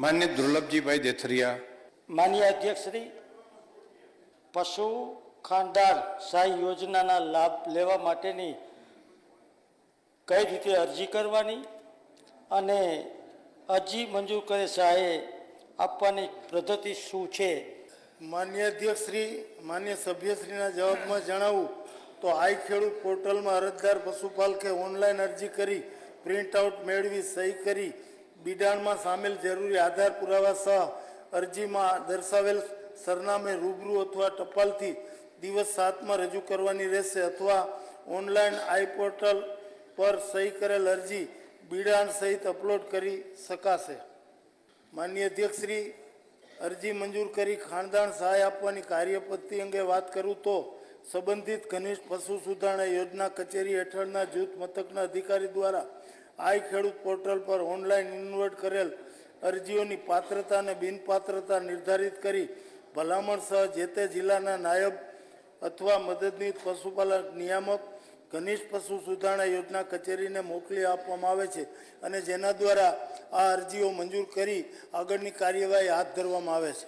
માન્ય દુર્લભજીભાઈ દેથરિયા. માન્ય અધ્યક્ષશ્રી પશુ ખાનદાર સહાય યોજનાના લાભ લેવા માટેની કઈ રીતે અરજી કરવાની અને અરજી મંજૂર કરે સહાય આપવાની પદ્ધતિ શું છે? માન્ય અધ્યક્ષશ્રી માન્ય સભ્યશ્રીના જવાબમાં જણાવું તો આઈ ખેડૂત પોર્ટલમાં અરજદાર પશુપાલકે ઓનલાઈન અરજી કરી પ્રિન્ટ આઉટ મેળવી સહી કરી બિડાણમાં સામેલ જરૂરી આધાર પુરાવા સહ અરજીમાં દર્શાવેલ સરનામે રૂબરૂ અથવા ટપાલથી દિવસ સાતમાં રજૂ કરવાની રહેશે અથવા ઓનલાઈન આઈ પોર્ટલ પર સહી કરેલ અરજી બિડાણ સહિત અપલોડ કરી શકાશે. માન્ય અધ્યક્ષશ્રી, અરજી મંજૂર કરી ખાનદાન સહાય આપવાની કાર્યપદ્ધતિ અંગે વાત કરું તો સંબંધિત ઘનિષ્ઠ પશુ સુધારણા યોજના કચેરી હેઠળના જૂથ મથકના અધિકારી દ્વારા આઈ ખેડૂત પોર્ટલ પર ઓનલાઈન ઇન્વર્ટ કરેલ અરજીઓની પાત્રતા અને બિનપાત્રતા નિર્ધારિત કરી ભલામણ સહ જે તે જિલ્લાના નાયબ અથવા મદદનીશ પશુપાલક, નિયામક, ઘનિષ્ઠ પશુ સુધારણા યોજના કચેરીને મોકલી આપવામાં આવે છે અને જેના દ્વારા આ અરજીઓ મંજૂર કરી આગળની કાર્યવાહી હાથ ધરવામાં આવે છે.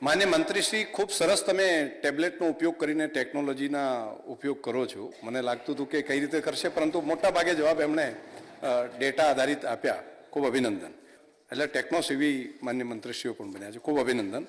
માન્ય મંત્રીશ્રી, ખૂબ સરસ તમે ટેબ્લેટનો ઉપયોગ કરીને ટેકનોલોજીના ઉપયોગ કરો છો. મને લાગતું હતું કે કઈ રીતે કરશે, પરંતુ મોટા ભાગે જવાબ એમણે ડેટા આધારિત આપ્યા. ખૂબ અભિનંદન. એટલે ટેકનો સેવી માન્ય મંત્રીશ્રીઓ પણ બન્યા છે. ખૂબ અભિનંદન.